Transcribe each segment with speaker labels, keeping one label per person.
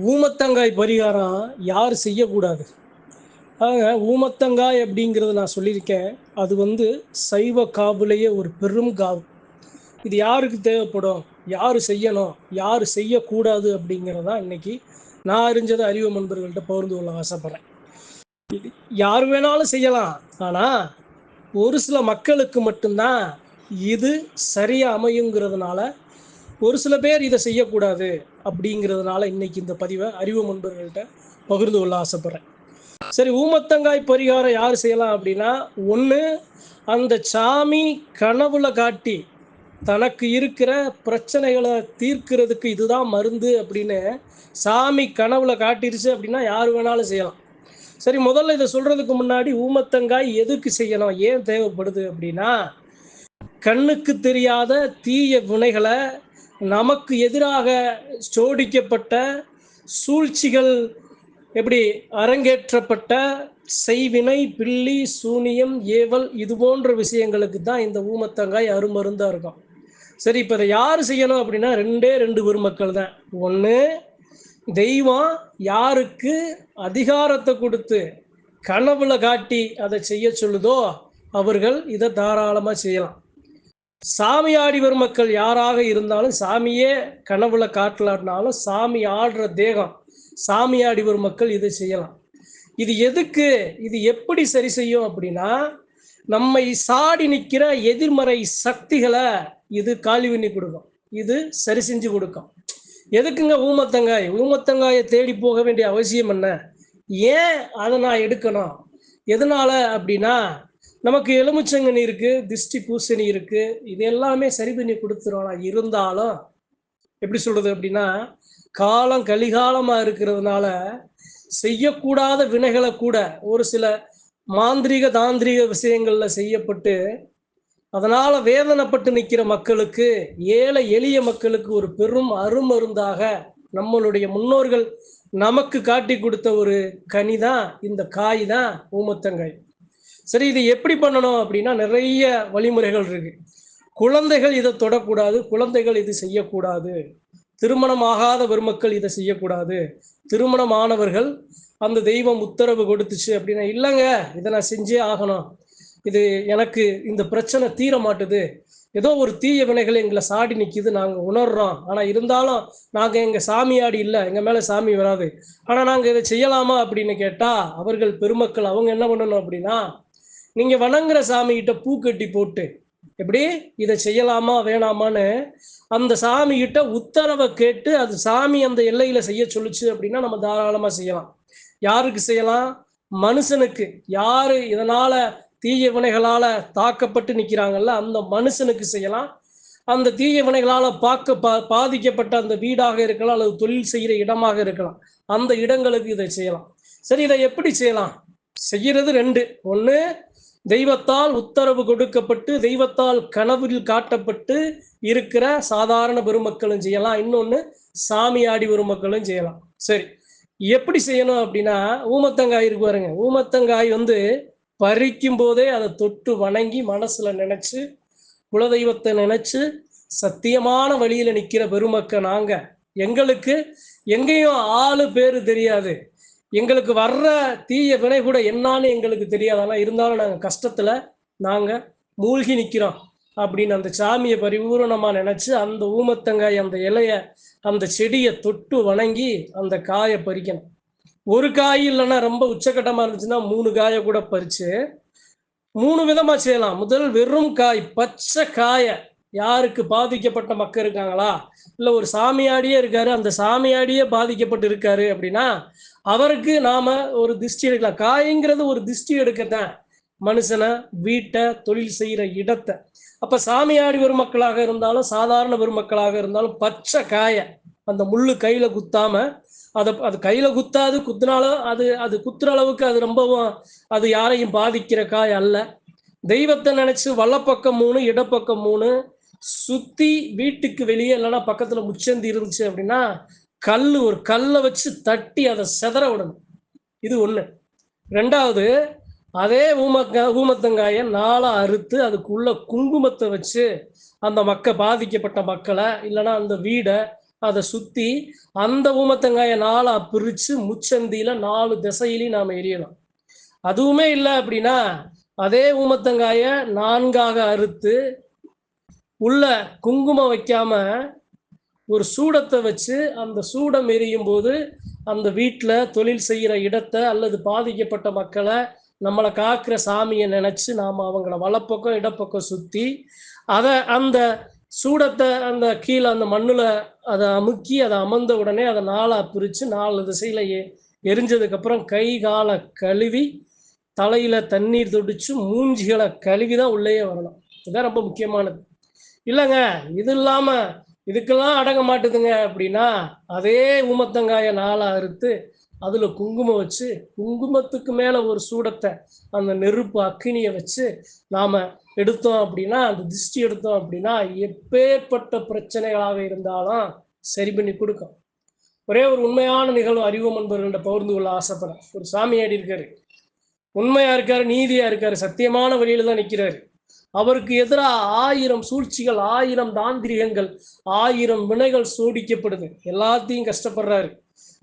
Speaker 1: ஊமத்தங்காய் பரிகாரம் யார் செய்யக்கூடாது? ஆக ஊமத்தங்காய் அப்படிங்கிறது நான் சொல்லியிருக்கேன். அது வந்து சைவ காவுலேயே ஒரு பெரும் காவு. இது யாருக்கு தேவைப்படும்? யார் செய்யணும்? யார் செய்யக்கூடாது அப்படிங்கிறதான் இன்னைக்கு நான் அறிஞ்சதை அறிவு நண்பர்கள்ட்ட பகிர்ந்து கொள்ள ஆசைப்பட்றேன். இது யார் வேணாலும் செய்யலாம். ஆனால் ஒரு சில மக்களுக்கு மட்டும்தான் இது சரியாக அமையுங்கிறதுனால ஒரு சில பேர் இதை செய்யக்கூடாது அப்படிங்கிறதுனால இன்னைக்கு இந்த பதிவை அறிவு முன்பர்கள்ட்ட பகிர்ந்து கொள்ள ஆசைப்பட்றேன். சரி ஊமத்தங்காய் பரிகாரம் யார் செய்யலாம் அப்படின்னா ஒன்று அந்த சாமி கனவுல காட்டி தனக்கு இருக்கிற பிரச்சனைகளை தீர்க்கிறதுக்கு இதுதான் மருந்து அப்படின்னு சாமி கனவுல காட்டிருச்சு அப்படின்னா யார் வேணாலும் செய்யலாம். சரி முதல்ல இதை சொல்றதுக்கு முன்னாடி ஊமத்தங்காய் எதுக்கு செய்யணும் ஏன் தேவைப்படுது அப்படின்னா கண்ணுக்கு தெரியாத தீய வினைகளை நமக்கு எதிராக சோடிக்கப்பட்ட சூழ்ச்சிகள் எப்படி அரங்கேற்றப்பட்ட செய்வினை பில்லி சூனியம் ஏவல் இது போன்ற விஷயங்களுக்கு தான் இந்த ஊமத்தங்காய் அருமருந்தா இருக்கும். சரி இப்போ இதை யார் செய்யணும் அப்படின்னா ரெண்டே ரெண்டு பெருமக்கள் தான். ஒன்று தெய்வம் யாருக்கு அதிகாரத்தை கொடுத்து கனவுல காட்டி அதை செய்ய சொல்லுதோ அவர்கள் இதை தாராளமாக செய்யலாம். சாமியாடி மக்கள் யாராக இருந்தாலும் சாமியே கனவுல காட்டலாட்டினாலும் சாமி ஆடுற தேகம் சாமியாடி மக்கள் இதை செய்யலாம். இது எதுக்கு? இது எப்படி சரி செய்யும் அப்படின்னா நம்மை சாடி நிற்கிற எதிர்மறை சக்திகளை இது காலி பண்ணி கொடுக்கும். இது சரி செஞ்சு கொடுக்கும். எதுக்குங்க ஊமத்தங்காய்? ஊமத்தங்காயை தேடி போக வேண்டிய அவசியம் என்ன? ஏன் அதை நான் எடுக்கணும்? எதனால அப்படின்னா நமக்கு எலுமிச்சங்கனி இருக்கு திஷ்டி பூசணி இருக்கு இது எல்லாமே சரி பண்ணி கொடுத்துரும். இருந்தாலும் எப்படி சொல்றது அப்படின்னா காலம் கலிகாலமா இருக்கிறதுனால செய்யக்கூடாத வினைகளை கூட ஒரு சில மாந்திரீக தாந்திரீக விஷயங்கள்ல செய்யப்பட்டு அதனால வேதனைப்பட்டு நிற்கிற மக்களுக்கு ஏழை எளிய மக்களுக்கு ஒரு பெரும் அருமருந்தாக நம்மளுடைய முன்னோர்கள் நமக்கு காட்டி கொடுத்த ஒரு கனி தான் இந்த காய் தான் ஊமத்தங்காய் சரி இது எப்படி பண்ணணும் அப்படின்னா நிறைய வழிமுறைகள் இருக்கு. குழந்தைகள் இதை தொடக்கூடாது குழந்தைகள் இது செய்யக்கூடாது. திருமணம் ஆகாத பெருமக்கள் இதை செய்யக்கூடாது. திருமணமானவர்கள் அந்த தெய்வம் உத்தரவு கொடுத்துச்சு அப்படின்னா இல்லைங்க இதை நான் செஞ்சே ஆகணும். இது எனக்கு இந்த பிரச்சனை தீர மாட்டுது. ஏதோ ஒரு தீய வினைகள் எங்களை சாடி நிற்கிது நாங்கள் உணர்றோம். ஆனால் இருந்தாலும் நாங்கள் எங்கள் சாமியாடி இல்லை எங்கள் மேலே சாமி வராது. ஆனால் நாங்கள் இதை செய்யலாமா அப்படின்னு கேட்டால் அவர்கள் பெருமக்கள் அவங்க என்ன பண்ணணும் அப்படின்னா நீங்கள் வணங்குற சாமிகிட்ட பூ கட்டி போட்டு எப்படி? இதை செய்யலாமா வேணாமான்னு அந்த சாமிகிட்ட உத்தரவை கேட்டு அது சாமி அந்த எல்லையில செய்ய சொல்லுச்சு அப்படின்னா நம்ம தாராளமா செய்யலாம். யாருக்கு செய்யலாம்? மனுஷனுக்கு. யாரு இதனால தீய வினைகளால தாக்கப்பட்டு நிற்கிறாங்கல்ல அந்த மனுஷனுக்கு செய்யலாம். அந்த தீய வினைகளால பார்க்க பா பாதிக்கப்பட்ட அந்த வீடாக இருக்கலாம் அல்லது தொழில் செய்கிற இடமாக இருக்கலாம். அந்த இடங்களுக்கு இதை செய்யலாம். சரி இதை எப்படி செய்யலாம்? செய்யறது ரெண்டு. ஒன்று தெய்வத்தால் உத்தரவு கொடுக்கப்பட்டு தெய்வத்தால் கனவில் காட்டப்பட்டு இருக்கிற சாதாரண பெருமக்களும் செய்யலாம். இன்னொன்று சாமியாடி பெருமக்களும் செய்யலாம். சரி. எப்படி செய்யணும் அப்படின்னா ஊமத்தங்காய் இருக்கு பாருங்க. ஊமத்தங்காய் வந்து பறிக்கும் போதே அதை தொட்டு வணங்கி மனசுல நினைச்சு குலதெய்வத்தை நினைச்சு சத்தியமான வழியில நிக்கிற பெருமக்க நாங்க. எங்களுக்கு எங்கேயும் ஆளு பேரு தெரியாது. எங்களுக்கு வர்ற தீய வினை கூட என்னான்னு எங்களுக்கு தெரியாது ஆனால் இருந்தாலும் நாங்கள் கஷ்டத்தில் நாங்கள் மூழ்கி நிற்கிறோம் அப்படின்னு அந்த சாமியை பரிபூரணமாக நினச்சி அந்த ஊமத்தங்காய் அந்த இலைய அந்த செடியை தொட்டு வணங்கி அந்த காயை பறிக்கணும். ஒரு காய் இல்லைன்னா ரொம்ப உச்சக்கட்டமாக இருந்துச்சுன்னா மூணு காயை கூட பறித்து மூணு விதமாக செய்யலாம். முதல் வெறும் காய் பச்சை காயை. யாருக்கு பாதிக்கப்பட்ட மக்கள் இருக்காங்களா? இல்லை ஒரு சாமியாடியே இருக்காரு அந்த சாமியாடியே பாதிக்கப்பட்டு இருக்காரு அப்படின்னா அவருக்கு நாம ஒரு திருஷ்டி எடுக்கலாம். காய்ங்கிறது ஒரு திருஷ்டி எடுக்கத்தான். மனுஷனை வீட்டை தொழில் செய்கிற இடத்தை. அப்ப சாமியாடி பெருமக்களாக இருந்தாலும் சாதாரண பெருமக்களாக இருந்தாலும் பச்சை காய அந்த முள்ளு கையில குத்தாம அதை அது கையில குத்தாது குத்தினாலும் அது அது குத்துற அளவுக்கு அது ரொம்பவும் அது யாரையும் பாதிக்கிற காய் அல்ல. தெய்வத்தை நினைச்சு வல்லப்பக்கம் மூணு இடப்பக்கம் மூணு. சுத்தி வீட்டுக்கு வெளியே இல்லைன்னா பக்கத்துல முச்சந்தி இருந்துச்சு அப்படின்னா கல் ஒரு கல்லை வச்சு தட்டி அதை செதற விடணும். இது ஒன்று ரெண்டாவது அதே ஊமக்கா ஊமத்தங்காயை நாளாக அறுத்து அதுக்குள்ள குங்குமத்தை வச்சு அந்த மக்க பாதிக்கப்பட்ட மக்களை இல்லைன்னா அந்த வீடை அதை சுற்றி அந்த ஊமத்தங்காயை நாளாக பிரித்து முச்சந்தியில் நாலு திசையிலையும் நாம் எரியலாம் அதுவுமே இல்லை அப்படின்னா அதே ஊமத்தங்காயை நான்காக அறுத்து உள்ள குங்குமம் வைக்காம ஒரு சூடத்தை வச்சு அந்த சூடம் எரியும் போது அந்த வீட்டில் தொழில் செய்கிற இடத்தை அல்லது பாதிக்கப்பட்ட மக்களை நம்மளை காக்கிற சாமியை நினச்சி நாம் அவங்கள வலப்பக்கம் இடப்பக்கம் சுற்றி அதை அந்த சூடத்தை அந்த கீழே அந்த மண்ணில் அதை அமுக்கி அதை அமர்ந்த உடனே அதை நாளாக பிரித்து நாலு திசையில் எரிஞ்சதுக்கப்புறம் கை காலை கழுவி தலையில் தண்ணீர் துடிச்சு மூஞ்சிகளை கழுவி தான் உள்ளேயே வரணும். இதுதான் ரொம்ப முக்கியமானது. இல்லைங்க இது இல்லாமல் இதுக்கெல்லாம் அடங்க மாட்டுதுங்க அப்படின்னா அதே ஊமத்தங்காயை நாளாக அறுத்து அதில் குங்குமம் வச்சு குங்குமத்துக்கு மேலே ஒரு சூடத்தை அந்த நெருப்பு அக்கினியை வச்சு நாம் எடுத்தோம் அப்படின்னா அந்த திருஷ்டி எடுத்தோம் அப்படின்னா எப்பேற்பட்ட பிரச்சனைகளாக இருந்தாலும் சரி பண்ணி கொடுக்கும். ஒரே ஒரு உண்மையான நிகழ்வு அறிவு என்பவர்கள்ட்ட பகிர்ந்து கொள்ள ஆசைப்படுறேன். ஒரு சாமியாடி இருக்காரு. உண்மையாக இருக்காரு நீதியாக இருக்காரு சத்தியமான வழியில் தான் நிற்கிறாரு அவருக்கு எதிராக ஆயிரம் சூழ்ச்சிகள் ஆயிரம் தாந்திரிகங்கள் ஆயிரம் வினைகள் சோடிக்கப்படுது. எல்லாத்தையும் கஷ்டப்படுறாரு.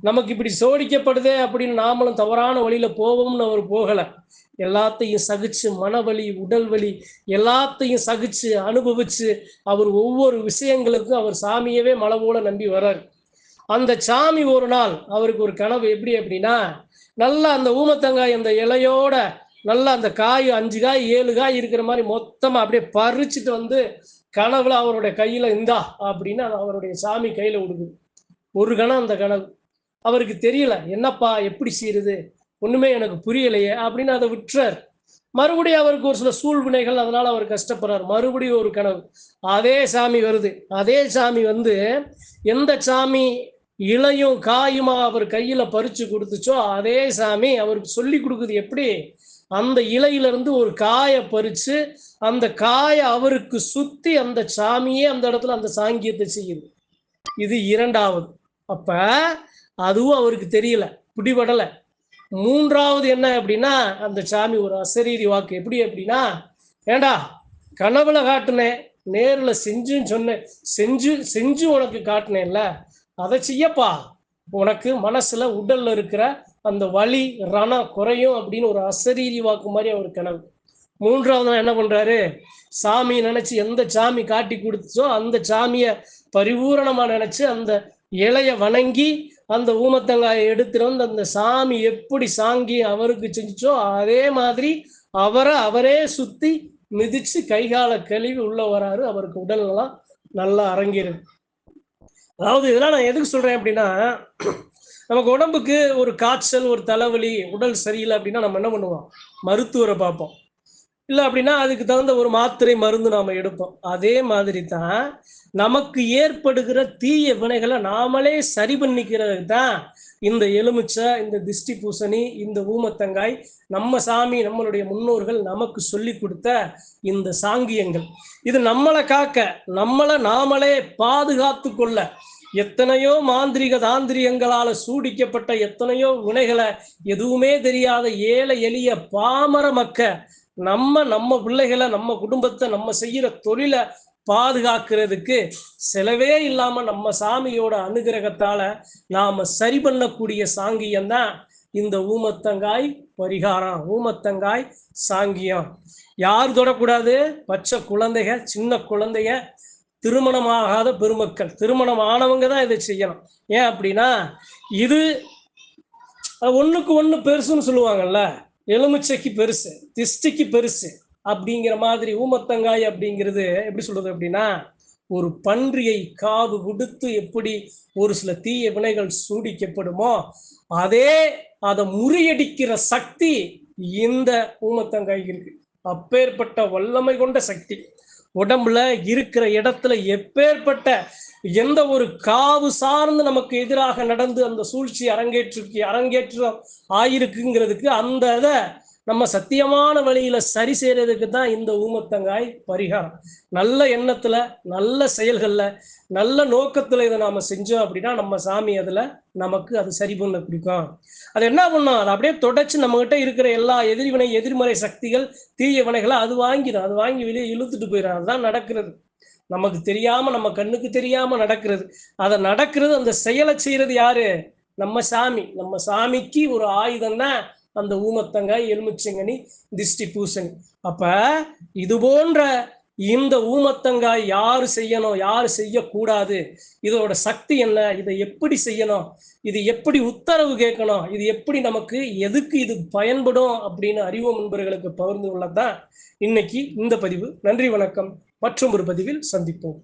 Speaker 1: நமக்கு இப்படி சோடிக்கப்படுதே அப்படின்னு நாமளும் தவறான வழியில போவோம்னு அவர் போகல. எல்லாத்தையும் சகிச்சு மனவலி உடல் வலி எல்லாத்தையும் சகிச்சு அனுபவிச்சு அவர் ஒவ்வொரு விஷயங்களுக்கும் அவர் சாமியவே மலை போல நம்பி வர்றாரு. அந்த சாமி ஒரு நாள் அவருக்கு ஒரு கனவு எப்படி அப்படின்னா நல்லா அந்த ஊமத்தங்காய் அந்த இலையோட நல்லா அந்த காய் அஞ்சு காய் ஏழு காய் இருக்கிற மாதிரி மொத்தமாக அப்படியே பறிச்சுட்டு வந்து கனவுல அவருடைய கையில இந்தா அப்படின்னு அவருடைய சாமி கையில விடுது. ஒரு கணம் அந்த கனவு. அவருக்கு தெரியல என்னப்பா எப்படி செய்யறது ஒண்ணுமே எனக்கு புரியலையே அப்படின்னு அதை விட்டுறார். மறுபடியும் அவருக்கு ஒரு சில சூழ்வினைகள் அதனால அவர் கஷ்டப்படுறார். மறுபடியும் ஒரு கனவு. அதே சாமி வருது. அதே சாமி வந்து எந்த சாமி இலையும் காயுமா அவர் கையில பறிச்சு கொடுத்துச்சோ அதே சாமி அவருக்கு சொல்லி கொடுக்குது எப்படி? அந்த இலையிலிருந்து ஒரு காயை பறித்து அந்த காயை அவருக்கு சுற்றி அந்த சாமியே அந்த இடத்துல அந்த சாங்கியத்தை செய்யுது. இது இரண்டாவது. அப்போ அதுவும் அவருக்கு தெரியல பிடிபடலை. மூன்றாவது என்ன அப்படின்னா அந்த சாமி ஒரு அசரீரி வாக்கு. எப்படி அப்படின்னா ஏண்டா கனவுல காட்டுனேன் நேரில் செஞ்சுன்னு சொன்னேன் செஞ்சு செஞ்சு உனக்கு காட்டினேன்ல. அதை செய்யப்பா. உனக்கு மனசுல உடல்ல இருக்கிற அந்த வலி ரணம் குறையும் அப்படின்னு ஒரு அசரீரி வாக்கு மாதிரி அவர் கனவு. மூன்றாவது நாள் என்ன பண்றாரு? சாமி நினைச்சு எந்த சாமி காட்டி கொடுத்துச்சோ அந்த சாமிய பரிபூரணமா நினைச்சு அந்த இலைய வணங்கி அந்த ஊமத்தங்காயை எடுத்துட்டு வந்து அந்த சாமி எப்படி சாங்கி அவருக்கு செஞ்சிச்சோ அதே மாதிரி அவரை அவரே சுத்தி மிதிச்சு கைகால கழுவி உள்ள வராரு. அவருக்கு உடல் நலம் நல்லா அரங்கிருக்கு அதாவது இதெல்லாம் நான் எதுக்கு சொல்றேன் அப்படின்னா நமக்கு உடம்புக்கு ஒரு காய்ச்சல் ஒரு தலைவலி உடல் சரியில்லை அப்படின்னா நம்ம என்ன பண்ணுவோம்? மருத்துவரை பார்ப்போம். இல்லை அப்படின்னா அதுக்கு தகுந்த ஒரு மாத்திரை மருந்து நாம எடுப்போம். அதே மாதிரி தான் நமக்கு ஏற்படுகிற தீய வினைகளை நாமளே சரி பண்ணிக்கிறது தான் இந்த எலுமிச்சை இந்த திஷ்டி பூசணி இந்த ஊமத்தங்காய் நம்ம சாமி நம்மளுடைய முன்னோர்கள் நமக்கு சொல்லி கொடுத்த இந்த சாங்கியங்கள். இது நம்மளை காக்க நம்மளை நாமளே பாதுகாத்து கொள்ள எத்தனையோ மாந்திரிக தாந்திரியங்களால சூடிக்கப்பட்ட எத்தனையோ வினைகளை எதுவுமே தெரியாத ஏழை எளிய பாமர மக்க நம்ம நம்ம பிள்ளைகளை நம்ம குடும்பத்தை நம்ம செய்யற தொழிலை பாதுகாக்கிறதுக்கு செலவே இல்லாம நம்ம சாமியோட அனுகிரகத்தால நாம சரி பண்ணக்கூடிய சாங்கியம் தான் இந்த ஊமத்தங்காய் பரிகாரம். ஊமத்தங்காய் சாங்கியம். யார் தொடக்கூடாது? பச்சை குழந்தைக சின்ன குழந்தைய திருமணமாகாத பெருமக்கள். திருமணம் ஆனவங்க தான் இதை செய்யணும். ஏன் அப்படின்னா இது ஒண்ணுக்கு ஒண்ணு பெருசுன்னு சொல்லுவாங்கல்ல எலுமிச்சைக்கு பெருசு திஷ்டிக்கு பெருசு அப்படிங்கிற மாதிரி ஊமத்தங்காய் அப்படிங்கிறது எப்படி சொல்றது அப்படின்னா ஒரு பன்றியை காது கொடுத்து எப்படி ஒரு சில தீய வினைகள் சூடிக்கப்படுமோ அதே அதை முறியடிக்கிற சக்தி இந்த ஊமத்தங்காய் இருக்கு. அப்பேற்பட்ட வல்லமை கொண்ட சக்தி. உடம்புல இருக்கிற இடத்துல எப்பேற்பட்ட எந்த ஒரு காவு சார்ந்து நமக்கு எதிராக நடந்து அந்த சூழ்ச்சி அரங்கேற்று அரங்கேற்றம் ஆயிருக்குங்கிறதுக்கு அந்த இதை நம்ம சத்தியமான வழியில சரி செய்யறதுக்கு தான் இந்த ஊமத்தங்காய் பரிகாரம். நல்ல எண்ணத்துல நல்ல செயல்கள்ல நல்ல நோக்கத்துல இதை நாம செஞ்சோம் அப்படின்னா நம்ம சாமி அதுல நமக்கு அது சரி பண்ண பிடிக்கும் அது என்ன பண்ணும் அதை அப்படியே தொடச்சு நம்ம கிட்ட இருக்கிற எல்லா எதிர்வினை எதிர்மறை சக்திகள் தீய வினைகளை அது வாங்கிடும். அது வாங்கி வெளியே இழுத்துட்டு போயிடும். அதுதான் நடக்கிறது. நமக்கு தெரியாம நம்ம கண்ணுக்கு தெரியாம நடக்கிறது. அதை நடக்கிறது அந்த செயலை செய்யறது யாரு? நம்ம சாமி. நம்ம சாமிக்கு ஒரு ஆயுதம் தான் அந்த ஊமத்தங்காய் எலுமிச்சங்கனி திஷ்டி பூசணி. அப்ப இது போன்ற இந்த ஊமத்தங்காய் யாரு செய்யணும் யாரு செய்யக்கூடாது? இதோட சக்தி என்ன? இதை எப்படி செய்யணும்? இது எப்படி உத்தரவு கேட்கணும்? இது எப்படி நமக்கு எதுக்கு இது பயன்படும் அப்படின்னு அறிவு முன்பர்களுக்கு பகிர்ந்து கொள்ளத்தான் இன்னைக்கு இந்த பதிவு. நன்றி வணக்கம். மற்றும் ஒரு பதிவில் சந்திப்போம்.